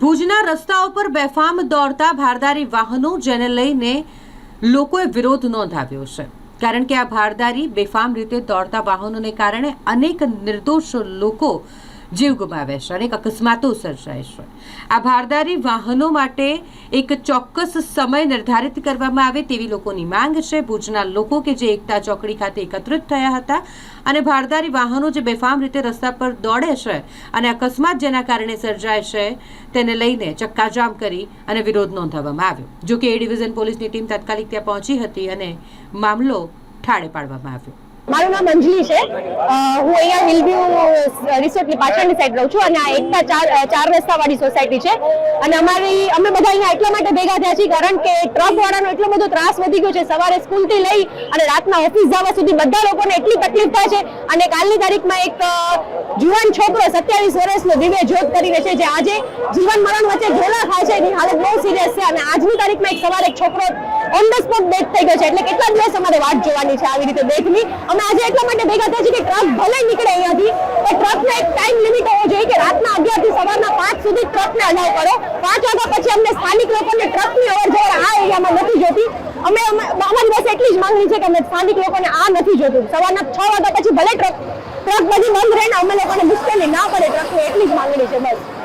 ભુજના રસ્તાઓ પર બેફામ દોડતા ભારદારી વાહનો જેને લઈને લોકોએ વિરોધ નોંધાવ્યો છે. કારણ કે આ ભારદારી બેફામ રીતે દોડતા વાહનોને કારણે અનેક નિર્દોષ લોકો જીવ ગુમાવ્યા છે અનેક અકસ્માતો સર્જાય છે. આ ભારદારી વાહનો માટે એક ચોક્કસ સમય નિર્ધારિત કરવામાં આવે તેવી લોકોની માંગ છે. ભુજના લોકો કે જે એકતા ચોકડી ખાતે એકત્રિત થયા હતા અને ભારદારી વાહનો જે બેફામ રીતે રસ્તા પર દોડે છે અને અકસ્માત જેના કારણે સર્જાય છે તેને લઈને ચક્કાજામ કરી અને વિરોધ નોંધાવવામાં આવ્યો. જો કે એ ડિવિઝન પોલીસની ટીમ તાત્કાલિક ત્યાં પહોંચી હતી અને મામલો ઠાળે પાડવામાં આવ્યો. મારું નામ અંજલિ છે. હું અહીંયા હિલવ્યુ રિસોર્ટની પાછળની સાઈડ રહું છું અને આ એકતા ચાર ચાર રસ્તાવાળી સોસાયટી છે. અને અમારી, અમે બધા અહીંયા એટલા માટે ભેગા થયા છીએ કારણ કે ટ્રકવાળાનો એટલો બધો ત્રાસ વધી ગયો છે. સવારે સ્કૂલથી લઈ અને રાતના ઓફિસ જવા સુધી બધા લોકોને એટલી તકલીફ થાય છે. અને કાલની તારીખમાં એક જુવાન છોકરો સત્યાવીસ વર્ષનો દિવ્ય જ્યોત કરીને છે જે આજે જીવન મરણ વચ્ચે ઝોલા ખાય છે. એની હાલત બહુ સિરિયસ છે. અને આજની તારીખમાં એક સવારે એક છોકરો ઓન ધ સ્પોટ ડેથ થઈ ગયો છે. એટલે કેટલા દિવસ અમારે વાટ જોવાની છે આવી રીતે ડેથની અમે આજે એટલા માટે ભેગા થયા છીએ કે ટ્રક ભલે નીકળે અહીંયાથી, પણ ટ્રકનો એક ટાઈમ લિમિટ હોવો જોઈએ કે રાતના અગિયારથી સવારના પાંચ સુધી ટ્રકને અલાવ કરો. પાંચ વાગ્યા પછી અમને સ્થાનિક લોકોને ટ્રકની અવર જવર આ એરિયામાં નથી જોતી. અમે અમે- અમારી પાસે એટલી જ માંગણી છે કે અમે સ્થાનિક લોકોને આ નથી જોતું. સવારના છ વાગ્યા પછી ભલે ટ્રક ટ્રક બધી બંધ રહે ને અમે લોકોને મુશ્કેલી ના પડે ટ્રકની એટલી જ માંગણી છે બસ.